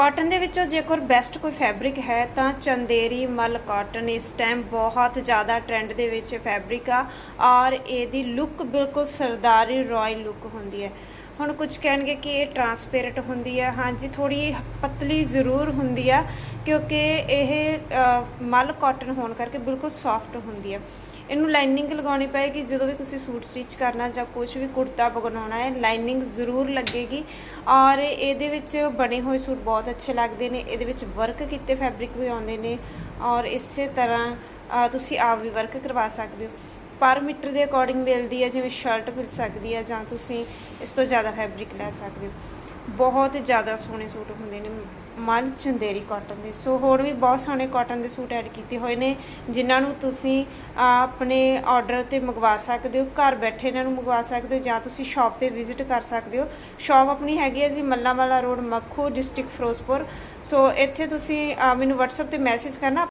Cotton ਦੇ ਵਿੱਚੋਂ ਜੇਕਰ ਬੈਸਟ ਕੋਈ ਫੈਬਰਿਕ ਹੈ ਤਾਂ ਚੰਦੇਰੀ, ਮਲ ਕਾਟਨ, ਇਸ ਟਾਈਮ ਬਹੁਤ ਜ਼ਿਆਦਾ ਟ੍ਰੈਂਡ ਦੇ ਵਿੱਚ ਫੈਬਰਿਕ ਆ। ਔਰ ਇਹਦੀ ਲੁੱਕ ਬਿਲਕੁਲ ਸਰਦਾਰੀ ਰਾਇਲ ਲੁੱਕ ਹੁੰਦੀ ਹੈ। ਹੁਣ ਕੁਝ ਕਹਿਣਗੇ ਕਿ ਇਹ ਟਰਾਂਸਪੇਰੈਂਟ ਹੁੰਦੀ ਆ। ਹਾਂਜੀ ਥੋੜੀ ਪਤਲੀ ਜ਼ਰੂਰ ਹੁੰਦੀ ਆ, ਕਿਉਂਕਿ ਇਹ ਮਲ ਕਾਟਨ ਹੋਣ ਕਰਕੇ ਬਿਲਕੁਲ ਸੌਫਟ ਹੁੰਦੀ ਆ। ਇਹਨੂੰ ਲਾਈਨਿੰਗ ਲਗਾਉਣੀ ਪਏਗੀ, ਜਦੋਂ ਵੀ ਤੁਸੀਂ ਸੂਟ ਸਟਿਚ ਕਰਨਾ ਜਾਂ ਕੁਝ ਵੀ ਕੁੜਤਾ ਬਣਾਉਣਾ ਹੈ, ਲਾਈਨਿੰਗ ਜ਼ਰੂਰ ਲੱਗੇਗੀ। ਔਰ ਇਹਦੇ ਵਿੱਚ ਬਣੇ ਹੋਏ ਸੂਟ ਬਹੁਤ ਅੱਛੇ ਲੱਗਦੇ ਨੇ। ਇਹਦੇ ਵਿੱਚ ਵਰਕ ਕੀਤੇ ਫੈਬਰਿਕ ਵੀ ਆਉਂਦੇ ਨੇ। ਔਰ ਇਸੇ ਤਰ੍ਹਾਂ ਤੁਸੀਂ ਆਪ ਵੀ ਵਰਕ ਕਰਵਾ ਸਕਦੇ ਹੋ। ਪਰ ਮੀਟਰ ਦੇ ਅਕੋਰਡਿੰਗ ਮਿਲਦੀ ਹੈ, ਜਿਵੇਂ ਸ਼ਰਟ ਮਿਲ ਸਕਦੀ ਹੈ ਜਾਂ ਤੁਸੀਂ ਇਸ ਤੋਂ ਜ਼ਿਆਦਾ ਫੈਬਰਿਕ ਲੈ ਸਕਦੇ ਹੋ। ਬਹੁਤ ਜ਼ਿਆਦਾ ਸੋਹਣੇ ਸੂਟ ਹੁੰਦੇ ਨੇ ਮਲ ਚੰਦੇਰੀ ਕਾਟਨ ਦੇ। ਸੋ ਹੋਰ ਵੀ ਬਹੁਤ ਸੋਹਣੇ ਕਾਟਨ ਦੇ ਸੂਟ ਐਡ ਕੀਤੇ ਹੋਏ ਨੇ, ਜਿਨ੍ਹਾਂ ਨੂੰ ਤੁਸੀਂ ਆਪਣੇ ਆਰਡਰ ਤੇ ਮੰਗਵਾ ਸਕਦੇ ਹੋ, ਘਰ ਬੈਠੇ ਇਹਨਾਂ ਨੂੰ ਮੰਗਵਾ ਸਕਦੇ ਹੋ ਜਾਂ ਤੁਸੀਂ ਸ਼ਾਪ ਤੇ ਵਿਜ਼ਿਟ ਕਰ ਸਕਦੇ ਹੋ। ਸ਼ਾਪ ਆਪਣੀ ਹੈਗੀ ਹੈ ਜੀ Mallanwala road, Makhu district Ferozepur. So ਇੱਥੇ ਤੁਸੀਂ ਮੈਨੂੰ WhatsApp ਤੇ ਮੈਸੇਜ ਕਰਨਾ